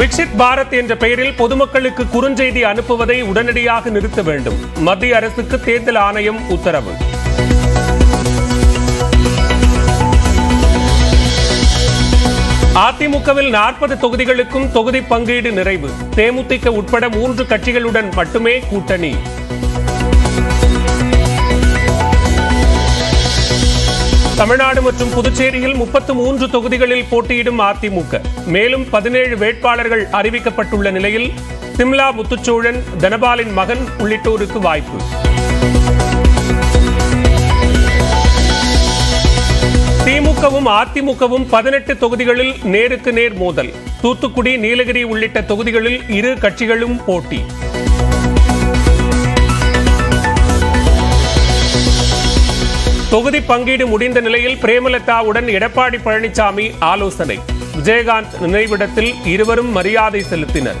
விக்ஷித் பாரத் என்ற பெயரில் பொதுமக்களுக்கு குறுஞ்செய்தி அனுப்புவதை உடனடியாக நிறுத்த வேண்டும். மத்திய அரசுக்கு தேர்தல் ஆணையம் உத்தரவு. அதிமுகவில் நாற்பது தொகுதிகளுக்கும் தொகுதி பங்கீடு நிறைவு. தேமுதிக உட்பட மூன்று கட்சிகளுடன் மட்டுமே கூட்டணி. தமிழ்நாடு மற்றும் புதுச்சேரியில் முப்பத்து மூன்று தொகுதிகளில் போட்டியிடும் அதிமுக. மேலும் பதினேழு வேட்பாளர்கள் அறிவிக்கப்பட்டுள்ள நிலையில் சிம்லா முத்துச்சூழன் தனபாலின் மகன் உள்ளிட்டோருக்கு வாய்ப்பு. திமுகவும் அதிமுகவும் பதினெட்டு தொகுதிகளில் நேருக்கு நேர் மோதல். தூத்துக்குடி நீலகிரி உள்ளிட்ட தொகுதிகளில் இரு கட்சிகளும் போட்டி. தொகுதி பங்கீடு முடிந்த நிலையில் பிரேமலதாவுடன் எடப்பாடி பழனிசாமி ஆலோசனை. விஜயகாந்த் நினைவிடத்தில் இருவரும் மரியாதை செலுத்தினர்.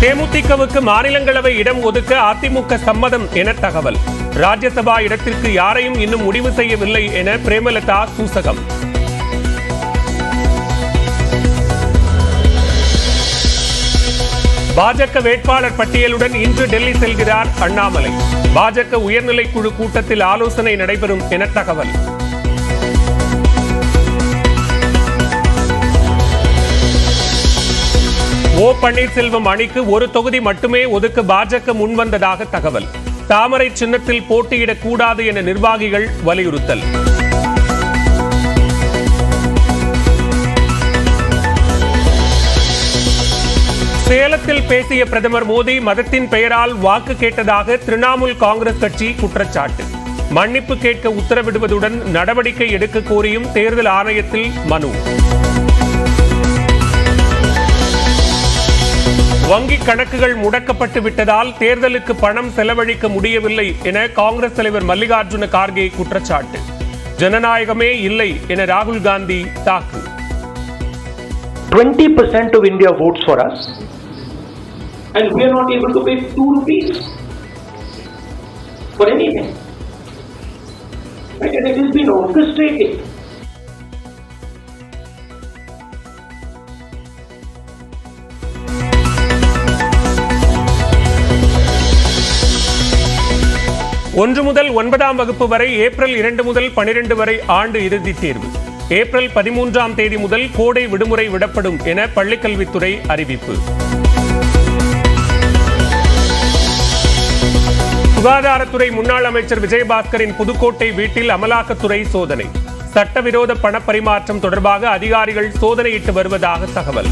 தேமுதிகவுக்கு மாநிலங்களவை இடம் ஒதுக்க அதிமுக சம்மதம் என தகவல். ராஜ்யசபா இடத்திற்கு யாரையும் இன்னும் முடிவு செய்யவில்லை என பிரேமலதா சூசகம். பாஜக வேட்பாளர் பட்டியலுடன் இன்று டெல்லி செல்கிறார் அண்ணாமலை. பாஜக உயர்நிலை குழு கூட்டத்தில் ஆலோசனை நடைபெறும் என தகவல். ஓ பன்னீர்செல்வம் அணிக்கு ஒரு தொகுதி மட்டுமே ஒதுக்க பாஜக முன்வந்ததாக தகவல். தாமரை சின்னத்தில் போட்டியிடக் கூடாது என நிர்வாகிகள் வலியுறுத்தல். சேலத்தில் பேசிய பிரதமர் மோடி மதத்தின் பெயரால் வாக்கு கேட்டதாக திரிணாமுல் காங்கிரஸ் கட்சி குற்றச்சாட்டு. மன்னிப்பு கேட்க உத்தரவிடுவதுடன் நடவடிக்கை எடுக்க கோரியும் தேர்தல் ஆணையத்தில் மனு. வங்கி கணக்குகள் முடக்கப்பட்டு விட்டதால் தேர்தலுக்கு பணம் செலவழிக்க முடியவில்லை என காங்கிரஸ் தலைவர் மல்லிகார்ஜுன கார்கே குற்றச்சாட்டு ஜனநாயகமே இல்லை என ராகுல் காந்தி தாக்கு 20% of India votes for us, and we are not able to pay 2 rupees for anything. It has been orchestrated. ஒன்று முதல் ஒன்பதாம் வகுப்பு வரை ஏப்ரல் இரண்டு முதல் பனிரெண்டு வரை ஆண்டு இறுதித் தேர்வு. ஏப்ரல் பதிமூன்றாம் தேதி முதல் கோடை விடுமுறை விடப்படும் என பள்ளிக்கல்வித்துறை அறிவிப்பு. சுகாதாரத்துறை முன்னாள் அமைச்சர் விஜயபாஸ்கரின் புதுக்கோட்டை வீட்டில் அமலாக்கத்துறை சோதனை. சட்டவிரோத பணப்பரிமாற்றம் தொடர்பாக அதிகாரிகள் சோதனையிட்டு வருவதாக தகவல்.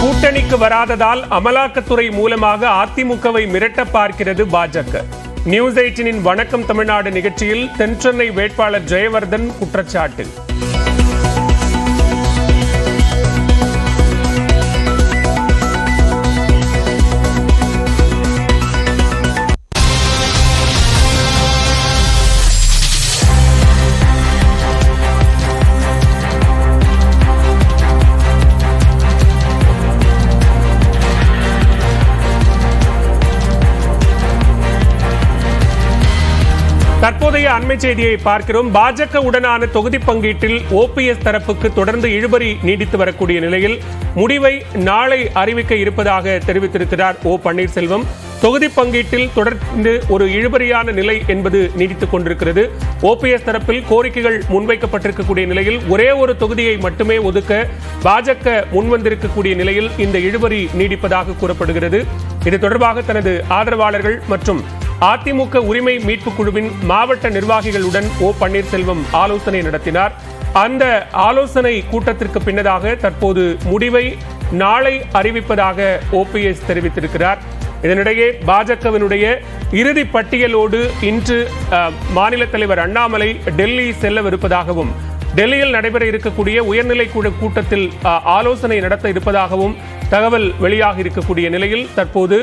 கூட்டணிக்கு வராததால் அமலாக்கத்துறை மூலமாக அதிமுகவை மிரட்ட பார்க்கிறது பாஜக. நியூஸ் எயிட்டினின் வணக்கம் தமிழ்நாடு நிகழ்ச்சியில் தென்சென்னை வேட்பாளர் ஜெயவர்தன் குற்றச்சாட்டு தற்போதைய அண்மை செய்தியை பார்க்கிறோம். பாஜக உடனான தொகுதி பங்கீட்டில் ஓபிஎஸ் தரப்புக்கு தொடர்ந்து இழுபறி நீடித்து வரக்கூடிய நிலையில் முடிவை நாளை அறிவிக்க இருப்பதாக தெரிவித்திருக்கிறார் ஓ பன்னீர்செல்வம். தொகுதி பங்கீட்டில் தொடர்ந்து ஒரு இழுபறியான நிலை என்பது நீடித்துக் கொண்டிருக்கிறது. ஓபிஎஸ் தரப்பில் கோரிக்கைகள் முன்வைக்கப்பட்டிருக்கக்கூடிய நிலையில் ஒரே ஒரு தொகுதியை மட்டுமே ஒதுக்க பாஜக முன்வந்திருக்கக்கூடிய நிலையில் இந்த இழுபறி நீடிப்பதாக கூறப்படுகிறது. இது தொடர்பாக தனது ஆதரவாளர்கள் மற்றும் அதிமுக உரிமை மீட்பு குழுவின் மாவட்ட நிர்வாகிகளுடன் ஓ பன்னீர்செல்வம் ஆலோசனை நடத்தினார். அந்த ஆலோசனை கூட்டத்திற்கு பின்னதாக தற்போது முடிவை நாளை அறிவிப்பதாக ஓபிஎஸ் தெரிவித்திருக்கிறார். இதனிடையே பாஜகவினுடைய இறுதி பட்டியலோடு இன்று மாநில தலைவர் அண்ணாமலை டெல்லி செல்லவிருப்பதாகவும் டெல்லியில் நடைபெற இருக்கக்கூடிய உயர்நிலை குழு கூட்டத்தில் ஆலோசனை நடத்த இருப்பதாகவும் தகவல் வெளியாக இருக்கக்கூடிய நிலையில் தற்போது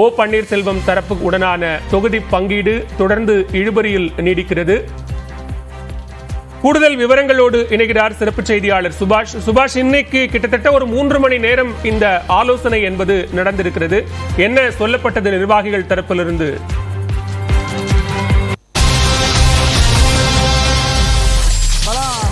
ஓ பன்னீர்செல்வம் தரப்பு உடனான தொகுதி பங்கீடு தொடர்ந்து இழுபறியில் நீடிக்கிறது. கூடுதல் விவரங்களோடு இணைகிறார் சிறப்பு செய்தியாளர் சுபாஷ். சுபாஷ் இன்னைக்கு கிட்டத்தட்ட ஒரு மூன்று மணி நேரம் இந்த ஆலோசனை என்பது நடந்திருக்கிறது. என்ன சொல்லப்பட்டது நிர்வாகிகள் தரப்பிலிருந்து?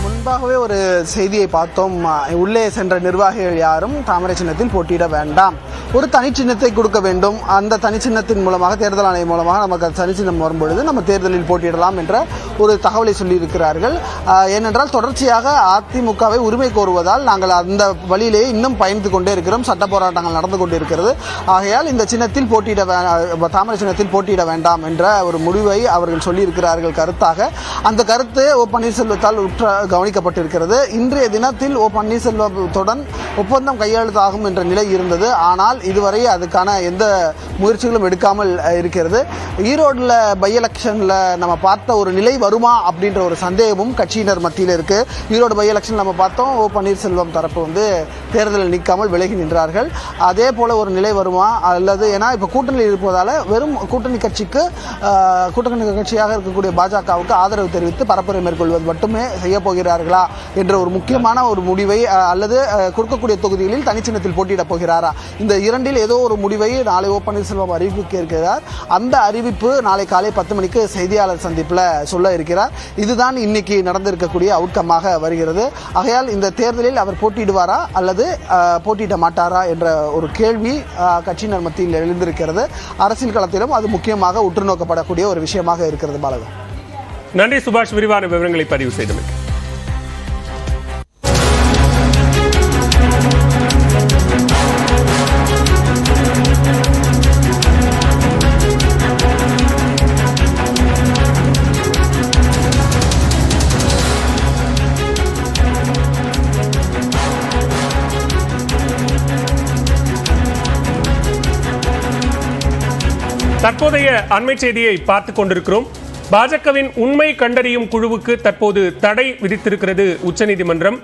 முன்பாகவே ஒரு செய்தியை பார்த்தோம். உள்ளே சென்ற நிர்வாகிகள் யாரும் தாமரை சின்னத்தில் போட்டியிட வேண்டாம். ஒரு தனிச்சின்னத்தை கொடுக்க வேண்டும். அந்த தனிச்சின்னத்தின் மூலமாக தேர்தல் ஆணையம் மூலமாக நமக்கு அந்த தனிச்சின்னம் வரும்பொழுது நம்ம தேர்தலில் போட்டியிடலாம் என்ற ஒரு தகவலை சொல்லியிருக்கிறார்கள். ஏனென்றால் தொடர்ச்சியாக அதிமுகவை உரிமை கோருவதால் நாங்கள் அந்த வழியிலேயே இன்னும் பயணித்து கொண்டே இருக்கிறோம். சட்ட போராட்டங்கள் நடந்து கொண்டிருக்கிறது. ஆகையால் இந்த சின்னத்தில் போட்டியிட வே- தாமரை சின்னத்தில் போட்டியிட வேண்டாம் என்ற ஒரு முடிவை அவர்கள் சொல்லியிருக்கிறார்கள் கருத்தாக. அந்த கருத்து ஓ பன்னீர்செல்வத்தால் உற்ற கவனிக்கப்பட்டிருக்கிறது. இன்றைய தினத்தில் ஓ பன்னீர்செல்வத்துடன் ஒப்பந்தம் கையெழுத்தாகும் என்ற நிலை இருந்தது. ஆனால் இதுவரை அதுக்கான எந்த முயற்சிகளும் எடுக்காமல் இருக்கிறது. ஈரோட்டில் பை எலெக்ஷனில் நம்ம பார்த்த ஒரு நிலை வருமா அப்படின்ற ஒரு சந்தேகமும் கட்சியினர் மத்தியில் இருக்கு. ஈரோடு பை எலெக்ஷன் நம்ம பார்த்தோம் ஓ பன்னீர்செல்வம் தரப்பு வந்து தேர்தலில் நிற்காமல் விலகி நின்றார்கள். அதே போல் ஒரு நிலை வருமா அல்லது ஏன்னா இப்போ கூட்டணியில் இருப்பதால் வெறும் கூட்டணி கட்சிக்கு கூட்டணி கட்சியாக இருக்கக்கூடிய பாஜகவுக்கு ஆதரவு தெரிவித்து பரப்புரை மேற்கொள்வது மட்டுமே செய்ய போகிறார்களா என்ற ஒரு முக்கியமான ஒரு முடிவை அல்லது கொடுக்கக்கூடிய தொகுதிகளில் தனிச்சின்னத்தில் போட்டியிடப் போகிறாரா? இந்த இரண்டில் ஏதோ ஒரு முடிவை நாளை ஓ பன்னீர்செல்வம் அறிவிக்க இருக்கிறார். அந்த அறிவிப்பு நாளை காலை பத்து மணிக்கு செய்தியாளர் சந்திப்பில் சொல்ல இருக்கிறார். இதுதான் இன்னைக்கு நடந்திருக்கக்கூடிய அவுட்கமாக வருகிறது. ஆகையால் இந்த தேர்தலில் அவர் போட்டியிடுவாரா அல்லது போட்டியிட மாட்டாரா என்ற ஒரு கேள்வி கட்சியினர் மத்தியில் எழுந்திருக்கிறது. அரசியல் களத்திலும் அது முக்கியமாக உற்று நோக்கப்படக்கூடிய ஒரு விஷயமாக இருக்கிறது பாலகன் நன்றி சுபாஷ் விரிவான விவரங்களை பதிவு செய்தமைக்கு தற்போதைய அண்மை செய்தியை பார்த்துக் கொண்டிருக்கிறோம். பாஜகவின் உண்மை கண்டறியும் குழுவுக்கு தற்போது தடை விதித்திருக்கிறது உச்சநீதிமன்றம்.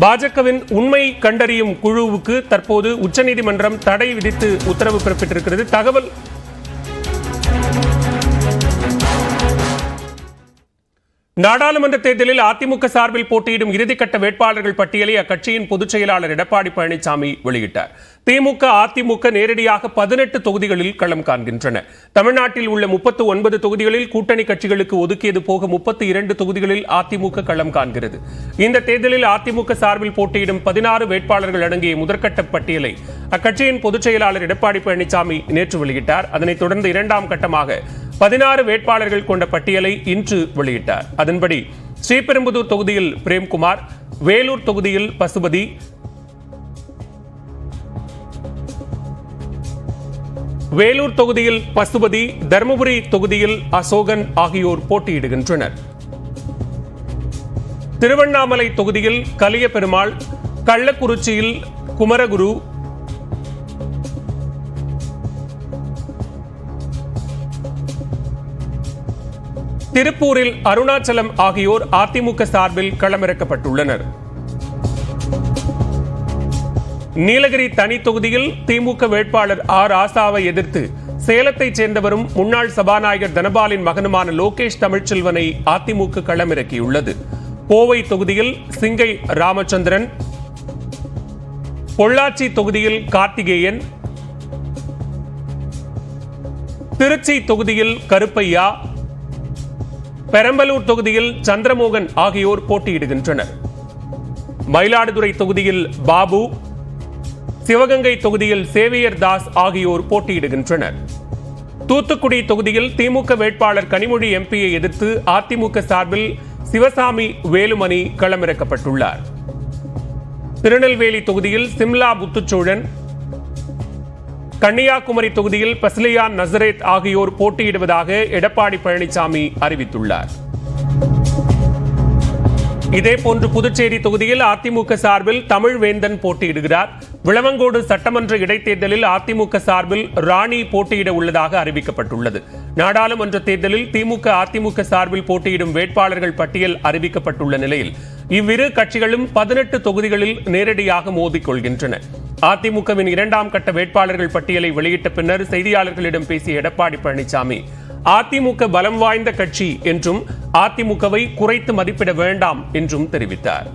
பாஜகவின் உண்மை கண்டறியும் குழுவுக்கு தற்போது உச்சநீதிமன்றம் தடை விதித்து உத்தரவு பிறப்பித்திருக்கிறது. தகவல் நாடாளுமன்ற தேர்தலில் அதிமுக சார்பில் போட்டியிடும் இறுதிக்கட்ட வேட்பாளர்கள் பட்டியலை அக்கட்சியின் பொதுச் செயலாளர் எடப்பாடி பழனிசாமி வெளியிட்டார். திமுக அதிமுக நேரடியாக பதினெட்டு தொகுதிகளில் களம் காண்கின்றன. தமிழ்நாட்டில் உள்ள முப்பத்து ஒன்பது தொகுதிகளில் கூட்டணி கட்சிகளுக்கு ஒதுக்கியது போக முப்பத்தி இரண்டு தொகுதிகளில் அதிமுக களம் காண்கிறது. இந்த தேர்தலில் அதிமுக சார்பில் போட்டியிடும் பதினாறு வேட்பாளர்கள் அடங்கிய முதற்கட்ட பட்டியலை அக்கட்சியின் பொதுச் செயலாளர் எடப்பாடி பழனிசாமி நேற்று வெளியிட்டார். அதனைத் தொடர்ந்து இரண்டாம் கட்டமாக பதினாறு வேட்பாளர்கள் கொண்ட பட்டியலை இன்று வெளியிட்டார். அதன்படி ஸ்ரீபெரும்புதூர் தொகுதியில் பிரேம்குமார் வேலூர் தொகுதியில் பசுபதி வேலூர் தொகுதியில் பசுபதி தருமபுரி தொகுதியில் அசோகன் ஆகியோர் போட்டியிடுகின்றனர். திருவண்ணாமலை தொகுதியில் கலியபெருமாள் கள்ளக்குறிச்சியில் குமரகுரு திருப்பூரில் அருணாச்சலம் ஆகியோர் அதிமுக சார்பில் களமிறக்கப்பட்டுள்ளனர். நீலகிரி தனி தொகுதியில் திமுக வேட்பாளர் ஆர் ஆசாவை எதிர்த்து சேலத்தைச் சேர்ந்தவரும் முன்னாள் சபாநாயகர் தனபாலின் மகனுமான லோகேஷ் தமிழ்ச்செல்வனை அதிமுக களமிறக்கியுள்ளது. கோவை தொகுதியில் சிங்கை ராமச்சந்திரன் பொள்ளாச்சி தொகுதியில் கார்த்திகேயன் திருச்சி தொகுதியில் கருப்பையா பெரம்பலூர் தொகுதியில் சந்திரமோகன் ஆகியோர் போட்டியிடுகின்றனர். மயிலாடுதுறை தொகுதியில் பாபு சிவகங்கை தொகுதியில் சேவியர் தாஸ் ஆகியோர் போட்டியிடுகின்றனர். தூத்துக்குடி தொகுதியில் திமுக வேட்பாளர் கனிமொழி எம்பியை எதிர்த்து அதிமுக சார்பில் சிவசாமி வேலுமணி களமிறக்கப்பட்டுள்ளார். திருநெல்வேலி தொகுதியில் சிம்லா புத்துச்சோழன் கன்னியாகுமரி தொகுதியில் பஸ்லியான் நசரேத் ஆகியோர் போட்டியிடுவதாக எடப்பாடி பழனிசாமி அறிவித்துள்ளார். இதேபோன்று புதுச்சேரி தொகுதியில் அதிமுக சார்பில் தமிழ்வேந்தன் போட்டியிடுகிறார். விளவங்கோடு சட்டமன்ற இடைத்தேர்தலில் அதிமுக சார்பில் ராணி போட்டியிட உள்ளதாக அறிவிக்கப்பட்டுள்ளது. நாடாளுமன்ற தேர்தலில் திமுக அதிமுக சார்பில் போட்டியிடும் வேட்பாளர்கள் பட்டியல் அறிவிக்கப்பட்டுள்ள நிலையில் இவ்விரு கட்சிகளும் பதினெட்டு தொகுதிகளில் நேரடியாக மோதிக்கொள்கின்றன அதிமுகவின் இரண்டாம் கட்ட வேட்பாளர்கள் பட்டியலை வெளியிட்ட பின்னர் செய்தியாளர்களிடம் பேசிய எடப்பாடி பழனிசாமி அதிமுக பலம் வாய்ந்த கட்சி என்றும் அதிமுகவை குறைத்து மதிப்பிட வேண்டாம் என்றும் தெரிவித்தார்.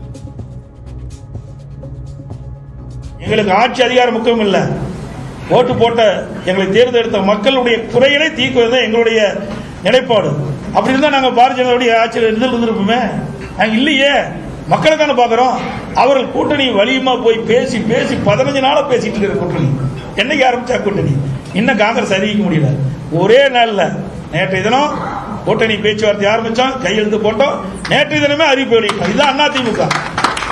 எங்களுக்கு ஆட்சி அதிகாரம் முக்கியம் இல்லை. ஓட்டு போட்ட எங்களை தேர்ந்தெடுத்த மக்களுடைய குறைகளை தீக்குவது எங்களுடைய நிலைப்பாடு. அப்படி இருந்தா நாங்க பாரதிய ஜனதாவுடைய ஆட்சியில் இருந்து இருந்திருப்போமே. இல்லையே. மக்களை தானே பார்க்குறோம்? அவர்கள் கூட்டணி வலியுமா போய் பேசி பேசி பதினஞ்சு நாளா பேசிட்டு இருக்கிற கூட்டணி. என்னைக்கு ஆரம்பிச்சா கூட்டணி? இன்னும் காங்கிரஸ் அறிவிக்க முடியல. ஒரே நாளில். நேற்றைய தினம் கூட்டணி பேச்சுவார்த்தை ஆரம்பிச்சோம் கையெழுத்து போட்டோம். நேற்றைய தினமே அறிவிப்பு வெளியிட்டோம். இதுதான் அதிமுக.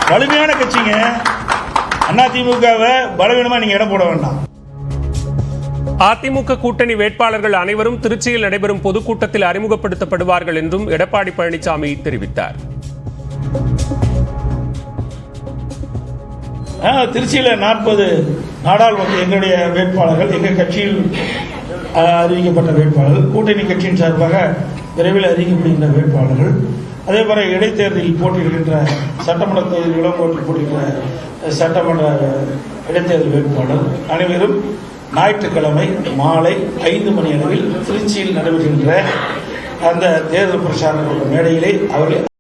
வலிமையான கட்சிங்க. அதிமுகவை பலவீனமா நீங்க இடம் போட வேண்டாம். அதிமுக கூட்டணி வேட்பாளர்கள் அனைவரும் திருச்சியில் நடைபெறும் பொதுக்கூட்டத்தில் அறிமுகப்படுத்தப்படுவார்கள் என்றும் எடப்பாடி பழனிசாமி தெரிவித்தார். திருச்சியில் நாற்பது நாடாளுமன்ற எங்களுடைய வேட்பாளர்கள் எங்கள் கட்சியில் அறிவிக்கப்பட்ட வேட்பாளர்கள் கூட்டணி கட்சியின் சார்பாக விரைவில் அறிவிக்கப்படுகின்ற வேட்பாளர்கள். அதே போல இடைத்தேர்தலில் போட்டியிடுகின்ற சட்டமன்ற தொகுதிகளும் போட்டியிடுகின்ற சட்டமன்ற இடைத்தேர்தல் வேட்பாளர் அனைவரும் ஞாயிற்றுக்கிழமை மாலை ஐந்து மணி அளவில் திருச்சியில் நடைபெறுகின்ற அந்த தேர்தல் பிரச்சார மேடையிலே அவர்கள்